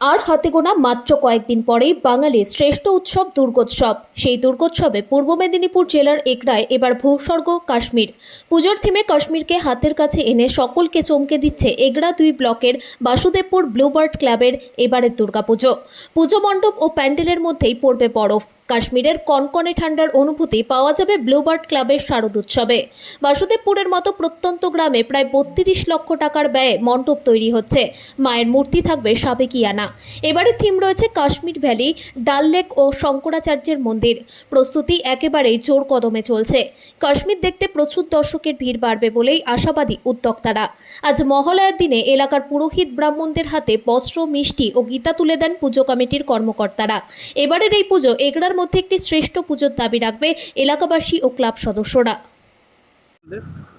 আর হাতে গোনা মাত্র কয়েকদিন পরেই বাঙালির শ্রেষ্ঠ উৎসব দুর্গোৎসব। সেই দুর্গোৎসবে পূর্ব মেদিনীপুর জেলার একরায় এবার ভূস্বর্গ, কাশ্মীর। পুজোর থিমে কাশ্মীরকে হাতের কাছে এনে সকলকে চমকে দিচ্ছে এগড়া দুই ব্লকের বাসুদেবপুর ব্লুবার্ড ক্লাবের এবারের দুর্গাপুজো। পুজো মণ্ডপ ও প্যান্ডেলের মধ্যেই পড়বে বরফ। কাশ্মীরের কনকনে ঠান্ডার অনুভূতি পাওয়া যাবে ব্লুবার্ড ক্লাবের শারদ উৎসবে। বাসুদেবপুরের মতো প্রত্যন্ত গ্রামে প্রায় বত্রিশ লক্ষ টাকার ব্যয়ে মণ্ডপ তৈরি হচ্ছে। মায়ের মূর্তি থাকবে সাবেকিয়ানা এবারে থিম রয়েছে কাশ্মীর ভ্যালি, ডাল লেক ও শঙ্করাচার্যের মন্দির। প্রস্তুতি একেবারেই জোর কদমে চলছে। কাশ্মীর দেখতে প্রচুর দর্শকের ভিড় বাড়বে বলেই আশাবাদী উদ্যোক্তারা। আজ মহালয়ার দিনে এলাকার পুরোহিত ব্রাহ্মণদের হাতে বস্ত্র, মিষ্টি ও গীতা তুলে দেন পুজো কমিটির কর্মকর্তারা। এবারের এই পুজো এগড়ার মধ্যে একটি শ্রেষ্ঠ পুজোর দাবি রাখবে এলাকাবাসী ও ক্লাব সদস্যরা।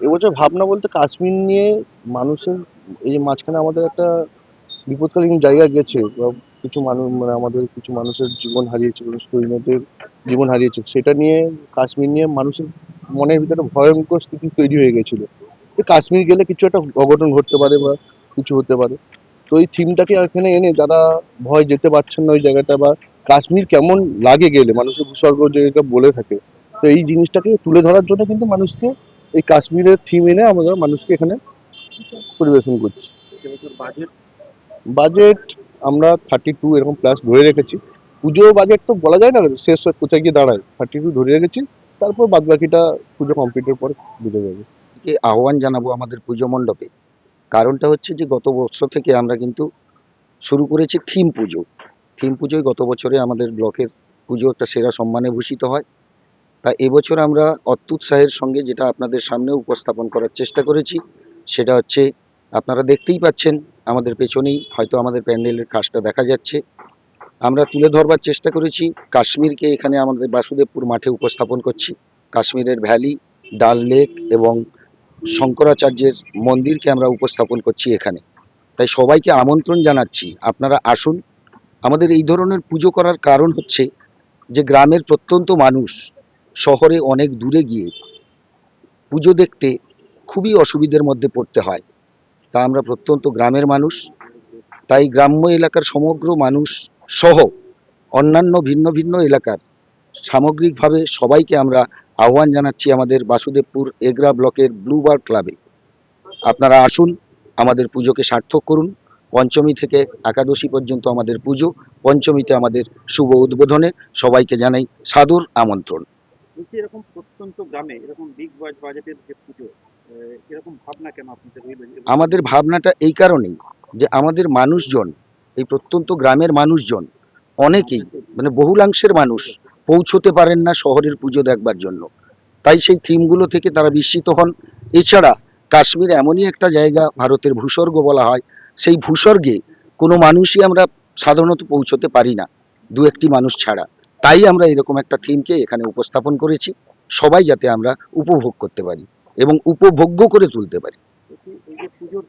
এবছর ভাবনা বলতে কাশ্মীর নিয়ে মানুষের এই যে মাঝখানে আমাদের একটা বিপদকালীন জায়গা গেছে কিছু মানুষ মানে আমাদের কিছু মানুষের জীবন হারিয়েছে কোনো সৈন্যদের জীবন হারিয়েছে, সেটা নিয়ে কাশ্মীর নিয়ে মানুষের মনের ভিতরে ভয়ঙ্কর স্থিতি তৈরি হয়ে গেছিল। কাশ্মীর গেলে কিছু একটা অঘটন ঘটতে পারে বা কিছু হতে পারে। তো এই থিমটাকে এখানে এনে যারা ভয় যেতে পারছেন না ওই জায়গাটা বা কাশ্মীর কেমন লাগে গেলে, মানুষের ভূস্বর্গ যেটা বলে থাকে, তো এই জিনিসটাকে তুলে ধরার জন্য কিন্তু মানুষকে এই কাশ্মীরের থিম এনে আমরা মানুষকে এখানে পরিবেশন করছি। বাজেট আমরা থার্টি টু এরকম প্লাস ধরে রেখেছি। পুজো বাজেট তো বলা যায় না, শেষ কোথায় গিয়ে দাঁড়ায়। থার্টি টু ধরে রেখেছি, তারপর বাদ বাকিটা পুজো কমপ্লিটের পর বুঝে যাবে। আহ্বান জানাব আমাদের পুজো মণ্ডপে। কারণটা হচ্ছে যে গত বছর থেকে আমরা কিন্তু শুরু করেছি থিম পুজো। থিম পুজোয় গত বছরে আমাদের ব্লকের পুজো একটা সেরা সম্মানে ভূষিত হয়। তা এবছর আমরা অত্যুৎসাহের সঙ্গে যেটা আপনাদের সামনে উপস্থাপন করার চেষ্টা করেছি, সেটা হচ্ছে আপনারা দেখতেই পাচ্ছেন আমাদের পেছনেই হয়তো আমাদের প্যান্ডেলের কাজটা দেখা যাচ্ছে। আমরা তুলে ধরবার চেষ্টা করেছি, কাশ্মীরকে এখানে আমাদের বাসুদেবপুর মাঠে উপস্থাপন করছি। কাশ্মীরের ভ্যালি, ডাল লেক এবং শঙ্করাচার্যের মন্দিরকে আমরা উপস্থাপন করছি এখানে। তাই সবাইকে আমন্ত্রণ জানাচ্ছি। আপনারা আসুন। আমাদের এই ধরনের পুজো করার কারণ হচ্ছে যে গ্রামের প্রত্যন্ত মানুষ শহরে অনেক দূরে গিয়ে পুজো দেখতে খুবই অসুবিধার মধ্যে পড়তে হয়। তা আমরা প্রত্যন্ত গ্রামের মানুষ। তাই গ্রাম্য এলাকার সমগ্র মানুষ সহ অন্যান্য ভিন্ন ভিন্ন এলাকার সামগ্রিকভাবে সবাইকে আমরা আহ্বান জানাচ্ছি আমাদের বাসুদেবপুর এগরা ব্লকের ব্লুবার ক্লাবে। আপনারা আসুন আমাদের পুজোকে সার্থক করুন। পঞ্চমী থেকে একাদশী পর্যন্ত আমাদের পুজো পঞ্চমীতে আমাদের শুভ উদ্বোধনে সবাইকে জানাই সাদর আমন্ত্রণ। এরকম প্রত্যন্ত গ্রামে এরকম বিগ বাজেটের যে পুজো এরকম ভাবনা কেন আপনাদের আমাদের ভাবনাটা এই কারণেই যে আমাদের মানুষজন এই প্রত্যন্ত গ্রামের মানুষজন অনেকেই মানে বহুলাংশের মানুষ পৌঁছতে পারেন না শহরের পুজো দেখবার জন্য। তাই সেই থিমগুলো থেকে তারা বিস্মিত হন। এছাড়া কাশ্মীর এমনই একটা জায়গা, ভারতের ভূস্বর্গ বলা হয়। সেই ভূস্বর্গে কোনো মানুষই আমরা সাধারণত পৌঁছতে পারি না, দু একটি মানুষ ছাড়া। তাই আমরা এরকম একটা থিমকে এখানে উপস্থাপন করেছি, সবাই যাতে আমরা উপভোগ করতে পারি এবং উপভোগ্য করে তুলতে পারি।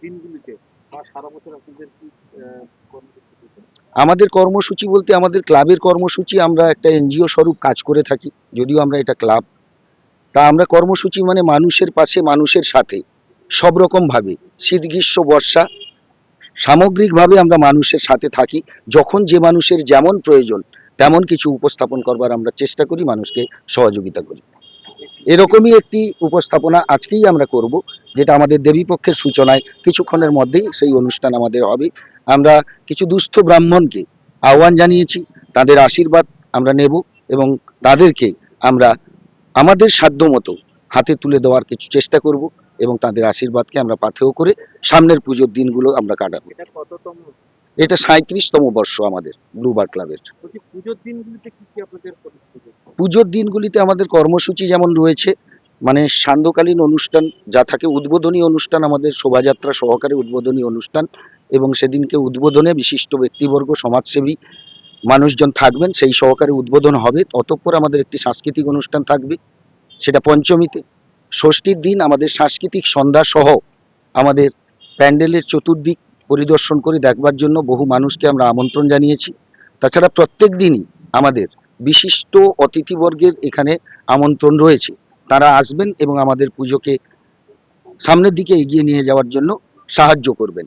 দিনগুলিতে সারা বছর আপনাদের কি আহ, কর্মসূচি থাকে? আমাদের কর্মসূচি বলতে আমাদের ক্লাবের কর্মসূচি, আমরা একটা এনজিও স্বরূপ কাজ করে থাকি, যদিও আমরা এটা ক্লাব। তা আমরা কর্মসূচি মানে মানুষের পাশে, মানুষের সাথে, সব রকমভাবে শীত, গ্রীষ্ম, বর্ষা, সামগ্রিকভাবে আমরা মানুষের সাথে থাকি। যখন যে মানুষের যেমন প্রয়োজন, তেমন কিছু উপস্থাপন করবার আমরা চেষ্টা করি, মানুষকে সহযোগিতা করি। এরকমই একটি উপস্থাপনা আজকেই আমরা করব যেটা আমাদের দেবীপক্ষের সূচনায় কিছুক্ষণের মধ্যেই সেই অনুষ্ঠান আমাদের হবে। আমরা কিছু দুস্থ ব্রাহ্মণকে আহ্বান জানিয়েছি তাদের আশীর্বাদ আমরা নেব এবং তাদেরকে আমরা আমাদের সাধ্য মতো হাতে তুলে দেওয়ার কিছু চেষ্টা করব এবং তাদের আশীর্বাদকে আমরা পাথেয় করে সামনের পুজোর দিনগুলো আমরা কাটাবো। এটা সাঁত্রিশতম বর্ষ আমাদের ব্লুবার ক্লাবের। পুজোর দিনগুলিতে কি কি আপনাদের পুজোর দিনগুলিতে আমাদের কর্মসূচি যেমন রয়েছে মানে সান্ধ্যকালীন অনুষ্ঠান, যা থাকে উদ্বোধনী অনুষ্ঠান, আমাদের শোভাযাত্রা সহকারে উদ্বোধনী অনুষ্ঠান এবং সেদিনকে উদ্বোধনে বিশিষ্ট ব্যক্তিবর্গ, সমাজসেবী মানুষজন থাকবেন, সেই সহকারে উদ্বোধন হবে। অতঃপর আমাদের একটি সাংস্কৃতিক অনুষ্ঠান থাকবে, সেটা পঞ্চমীতে। ষষ্ঠীর দিন আমাদের সাংস্কৃতিক সন্ধ্যা সহ আমাদের প্যান্ডেলের চতুর্দিক পরিদর্শন করে দেখবার জন্য বহু মানুষকে আমরা আমন্ত্রণ জানিয়েছি। তাছাড়া প্রত্যেক দিনই আমাদের বিশিষ্ট অতিথিবর্গের এখানে আমন্ত্রণ রয়েছে। তারা আসবেন এবং আমাদের পুজোকে সামনের দিকে এগিয়ে নিয়ে যাওয়ার জন্য সাহায্য করবেন।